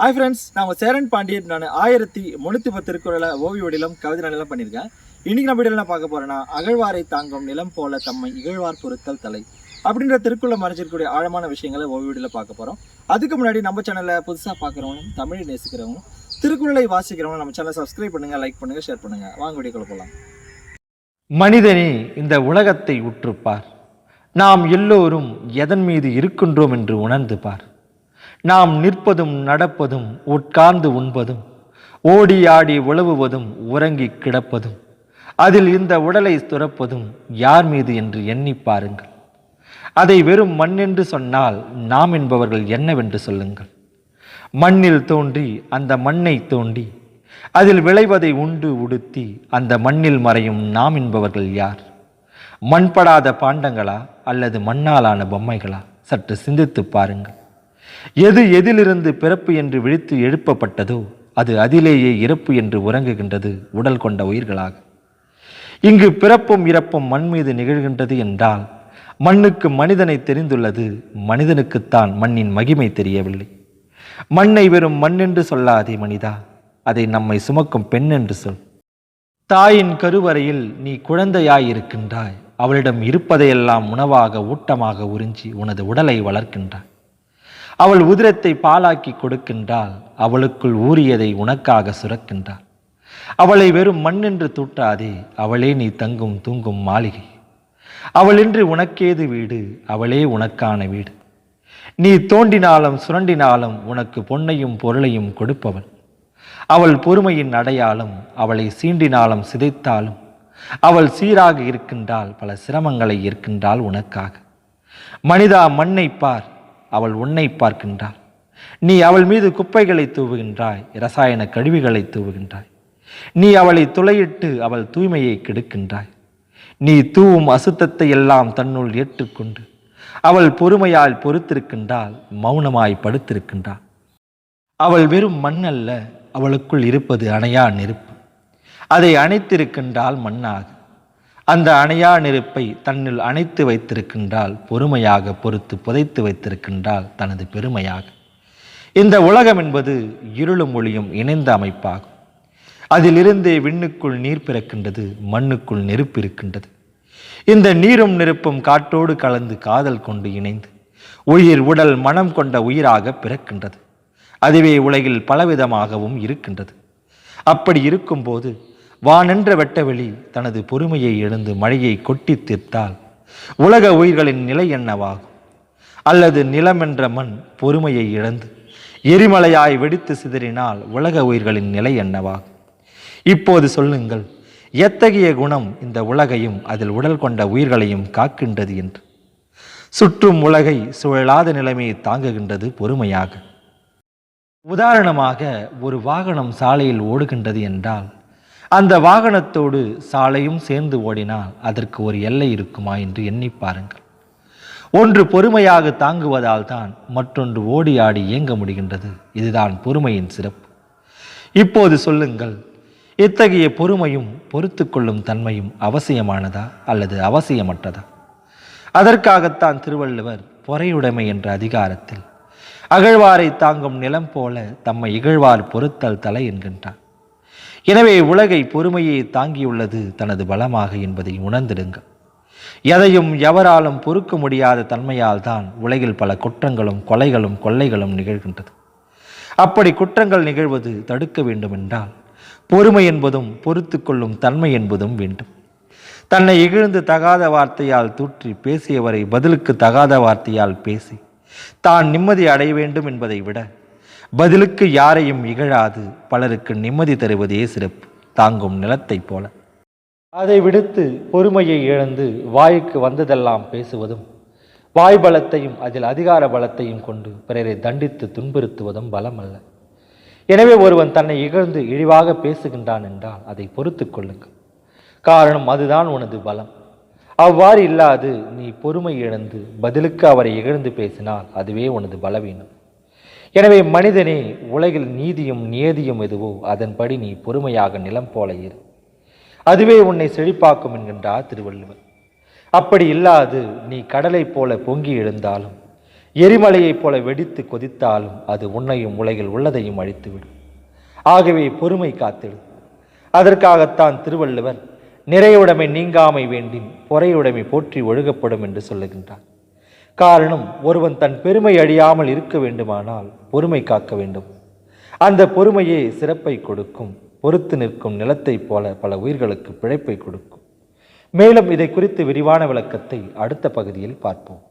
Hi friends நான் உங்கள் சேரன் பாண்டியன். நான் ஆயிரத்தி முந்நூற்றி பத்து திருக்குறளை ஓவிய கவிதை நிலம் பண்ணியிருக்கேன். இன்னைக்கு நம்ம வீடியோவில் என்ன பார்க்க போறேன்னா அகழ்வாரை தாங்கும் நிலம் போல தம்மை இகழ்வார் பொருத்தல் தலை அப்படின்ற திருக்குறளை மறைஞ்சிருக்கக்கூடிய ஆழமான விஷயங்களை ஓவிய வடிவில் பார்க்க போகிறோம் அதுக்கு முன்னாடி நம்ம சேனலை புதுசாக பார்க்குறவங்களும் தமிழை நேசிக்கிறவங்களும் திருக்குறளை வாசிக்கிறவங்களும் நம்ம சேனலை சப்ஸ்கிரைப் பண்ணுங்கள் லைக் பண்ணுங்கள் ஷேர் பண்ணுங்கள் வாங்க வீடியோக்குள்ள போகலாம் மனிதனே இந்த உலகத்தை உற்றுப்பார். நாம் எல்லோரும் எதன் மீது இருக்கின்றோம் என்று உணர்ந்து பார். நாம் நிற்பதும் நடப்பதும் உட்கார்ந்து உண்பதும் ஓடி ஆடி உழவுவதும் உறங்கி கிடப்பதும் அதில் இந்த உடலை துறப்பதும் யார் மீது என்று எண்ணி பாருங்கள். அதை வெறும் மண் என்று சொன்னால் நாம் என்பவர்கள் என்னவென்று சொல்லுங்கள். மண்ணில் தோன்றி அந்த மண்ணை தோண்டி அதில் விளைவதை உண்டு உடுத்தி அந்த மண்ணில் மறையும் நாம் என்பவர்கள் யார்? மண்படாத பாண்டங்களா அல்லது மண்ணாலான பொம்மைகளா? சற்று சிந்தித்து பாருங்கள். எது எதிலிருந்து பிறப்பு என்று விழித்து எழுப்பப்பட்டதோ அது அதிலேயே இறப்பு என்று உறங்குகின்றது உடல் கொண்ட உயிர்களாக. இங்கு பிறப்பும் இறப்பும் மண் மீது நிகழ்கின்றது என்றால் மண்ணுக்கு மனிதனை தெரிந்துள்ளது மனிதனுக்குத்தான் மண்ணின் மகிமை தெரியவில்லை. மண்ணை வெறும் மண் என்று சொல்லாதே மனிதா அதை நம்மை சுமக்கும் பெண் என்று சொல். தாயின் கருவறையில் நீ குழந்தையாயிருக்கின்றாய் அவளிடம் இருப்பதையெல்லாம் உணவாக ஊட்டமாக உறிஞ்சி உனது உடலை வளர்க்கின்றாய். அவள் உதிரத்தை பாலாக்கி கொடுக்கின்றாள். அவளுக்குள் ஊறியதை உனக்காக சுரக்கின்றாள். அவளை வெறும் மண் என்று அவளே நீ தங்கும் தூங்கும் மாளிகை. அவளின்றி உனக்கேது வீடு அவளே உனக்கான வீடு. நீ தோண்டினாலும் சுரண்டினாலும் உனக்கு பொன்னையும் பொருளையும் கொடுப்பவள். அவள் பொறுமையின் அடையாளம் அவளை சீண்டினாலும் சிதைத்தாலும். அவள் சீராக இருக்கின்றாள் பல சிரமங்களை ஏற்கின்றாள் உனக்காக. மனிதா மண்ணை பார் அவள் உன்னை பார்க்கின்றாள். நீ அவள் மீது குப்பைகளை தூவுகின்றாய் இரசாயன கழிவுகளை தூவுகின்றாய். நீ அவளை துளையிட்டு அவள் தூய்மையை கெடுக்கின்றாய். நீ தூவும் அசுத்தத்தை எல்லாம் தன்னுள் ஏற்றுக்கொண்டு அவள் பொறுமையால் பொறுத்திருக்கின்றாள் மௌனமாய் படுத்திருக்கின்றாள். அவள் வெறும் மண் அல்ல அவளுக்குள் இருப்பது அணையா நெருப்பு. அதை அணைத்திருக்கின்றால் மண்ணாகும் அந்த அணையா நெருப்பை தன்னில் அணைத்து வைத்திருக்கின்றால் பொறுமையாக பொறுத்து புதைத்து வைத்திருக்கின்றால் தனது பெருமையாக. இந்த உலகம் என்பது இருளும் ஒளியும் இணைந்த அமைப்பாகும். அதிலிருந்தே விண்ணுக்குள் நீர் பிறக்கின்றது மண்ணுக்குள் நெருப்பு இருக்கின்றது. இந்த நீரும் நெருப்பும் காற்றோடு கலந்து காதல் கொண்டு இணைந்து உயிர் உடல் மனம் கொண்ட உயிராக பிறக்கின்றது. அதுவே உலகில் பலவிதமாகவும் இருக்கின்றது. அப்படி இருக்கும்போது வானென்ற வெட்டவெளி தனது பொறுமையை எழுந்து மழையை கொட்டி தீர்த்தால் உலக உயிர்களின் நிலை என்னவாகும்? அல்லது நிலமென்ற மண் பொறுமையை இழந்து எரிமலையாய் வெடித்து சிதறினால் உலக உயிர்களின் நிலை என்னவாகும்? இப்போது சொல்லுங்கள் எத்தகைய குணம் இந்த உலகையும் அதில் உடல் கொண்ட உயிர்களையும் காக்கின்றது என்று? சுற்றும் உலகை சுழலாத நிலைமையை தாங்குகின்றது பொறுமையாக. உதாரணமாக ஒரு வாகனம் சாலையில் ஓடுகின்றது என்றால் அந்த வாகனத்தோடு சாலையும் சேர்ந்து ஓடினால் அதற்கு ஒரு எல்லை இருக்குமா என்று எண்ணி பாருங்கள். ஒன்று பொறுமையாக தாங்குவதால் தான் மற்றொன்று ஓடி ஆடி இயங்க முடிகின்றது. இதுதான் பொறுமையின் சிறப்பு. இப்போது சொல்லுங்கள் இத்தகைய பொறுமையும் பொறுத்து கொள்ளும் தன்மையும் அவசியமானதா அல்லது அவசியமற்றதா? அதற்காகத்தான் திருவள்ளுவர் பொறையுடைமை என்ற அதிகாரத்தில் அகழ்வாரை தாங்கும் நிலம் போல தம்மை இகழ்வார் பொறுத்தல் தலை என்கின்றார். எனவே உலகை பொறுமையை தாங்கியுள்ளது தனது பலமாக என்பதை உணர்ந்திடுங்கள். எதையும் எவராலும் பொறுக்க முடியாத தன்மையால் தான் உலகில் பல குற்றங்களும் கொலைகளும் கொள்ளைகளும் நிகழ்கின்றது. அப்படி குற்றங்கள் நிகழ்வது தடுக்க வேண்டுமென்றால் பொறுமை என்பதும் பொறுத்து கொள்ளும் தன்மை என்பதும் வேண்டும். தன்னை இகழ்ந்து தகாத வார்த்தையால் தூற்றி பேசியவரை பதிலுக்கு தகாத வார்த்தையால் பேசி தான் நிம்மதி அடைய வேண்டும் என்பதை விட பதிலுக்கு யாரையும் இகழாது பலருக்கு நிம்மதி தருவதே சிறப்பு தாங்கும் நிலத்தைப் போல. அதை விடுத்து பொறுமையை இழந்து வாய்க்கு வந்ததெல்லாம் பேசுவதும் வாய் பலத்தையும் அதில் அதிகார பலத்தையும் கொண்டு பிறரை தண்டித்து துன்புறுத்துவதும் பலம் அல்ல எனவே ஒருவன் தன்னை இகழ்ந்து இழிவாக பேசுகின்றான் என்றால் அதை பொறுத்து கொள்ளுங்கள். காரணம் அதுதான் உனது பலம். அவ்வாறு இல்லாது நீ பொறுமை இழந்து பதிலுக்கு அவரை இகழ்ந்து பேசினால் அதுவே உனது பலவீனம். எனவே மனிதனே உலகில் நீதியும் நியதியும் எதுவோ அதன்படி நீ பொறுமையாக நிலம் போல இரு. அதுவே உன்னை செழிப்பாக்கும் என்கின்றார் திருவள்ளுவர். அப்படி இல்லாது நீ கடலைப் போல பொங்கி எழுந்தாலும் எரிமலையைப் போல வெடித்து கொதித்தாலும் அது உன்னையும் உலகில் உள்ளதையும் அழித்துவிடும். ஆகவே பொறுமை காத்திடும் அதற்காகத்தான் திருவள்ளுவர் நிறையுடைமை நீங்காமை வேண்டின் பொறையுடைமை போற்றி ஒழுகப்படும் என்று சொல்லுகின்றார். காரணம் ஒருவன் தன் பெருமை அழியாமல் இருக்க வேண்டுமானால் பொறுமை காக்க வேண்டும். அந்த பொறுமையே சிறப்பை கொடுக்கும் பொறுத்து நிற்கும் நிலத்தைப் போல பல உயிர்களுக்கு பிழைப்பை கொடுக்கும். மேலும் இதை குறித்து விரிவான விளக்கத்தை அடுத்த பகுதியில் பார்ப்போம்.